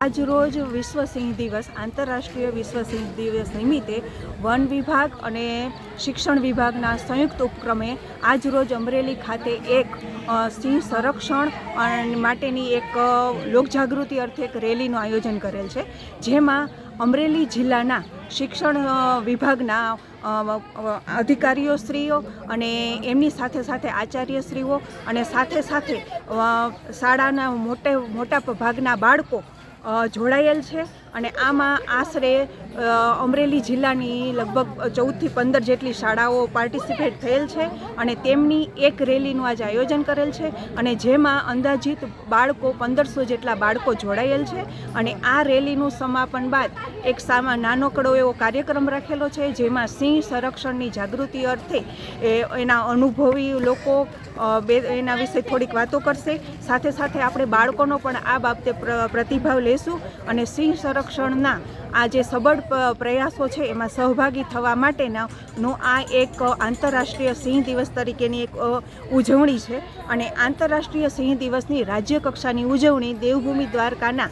આજરોજ વિશ્વ સિંહ દિવસ, આંતરરાષ્ટ્રીય વિશ્વ સિંહ દિવસ નિમિત્તે વન વિભાગ અને શિક્ષણ વિભાગના સંયુક્ત ઉપક્રમે આજરોજ અમરેલી ખાતે એક સિંહ સંરક્ષણ માટેની એક લોકજાગૃતિ અર્થે એક રેલીનું આયોજન કરેલ છે, જેમાં અમરેલી જિલ્લાના શિક્ષણ વિભાગના અધિકારીઓ શ્રીઓ અને એમની સાથે સાથે આચાર્યશ્રીઓ અને સાથે સાથે શાળાના મોટે, મોટા ભાગના બાળકો જોડાયેલ છે અને આમાં આશરે અમરેલી જિલ્લાની લગભગ ચૌદથી પંદર જેટલી શાળાઓ પાર્ટિસિપેટ થયેલ છે અને તેમની એક રેલીનું આજે આયોજન કરેલ છે અને જેમાં અંદાજિત બાળકો પંદરસો જેટલા બાળકો જોડાયેલ છે અને આ રેલીનું સમાપન બાદ એક સામા નાનકડો એવો કાર્યક્રમ રાખેલો છે જેમાં સિંહ સંરક્ષણની જાગૃતિ અર્થે એના અનુભવી લોકો બે, એના વિશે થોડીક વાતો કરશે. સાથે સાથે આપણે બાળકોનો પણ આ બાબતે પ્ર- પ્રતિભાવ લેશું. અને સિંહ સંરક્ષણના આ જે સબળ પ્રયાસો છે, એમાં સહભાગી થવા માટેના આ એક આંતરરાષ્ટ્રીય સિંહ દિવસ તરીકેની એક ઉજવણી છે. અને આંતરરાષ્ટ્રીય સિંહ દિવસની રાજ્ય કક્ષાની ઉજવણી દેવભૂમિ દ્વારકાના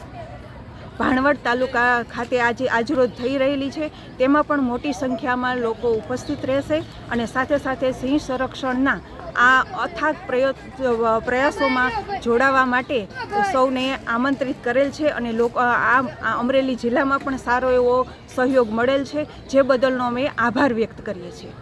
ભાણવડ તાલુકા ખાતે આજે આજરોજ થઈ રહેલી છે. તેમાં પણ મોટી સંખ્યામાં લોકો ઉપસ્થિત રહેશે અને સાથે સાથે સિંહ સંરક્ષણના આ અથાગ પ્રયાસોમાં જોડાવા માટે સૌને આમંત્રિત કરેલ છે અને લોકો આ અમરેલી જિલ્લામાં પણ સારો એવો સહયોગ મળેલ છે. જે બદલનો અમે આભાર વ્યક્ત કરીએ છીએ.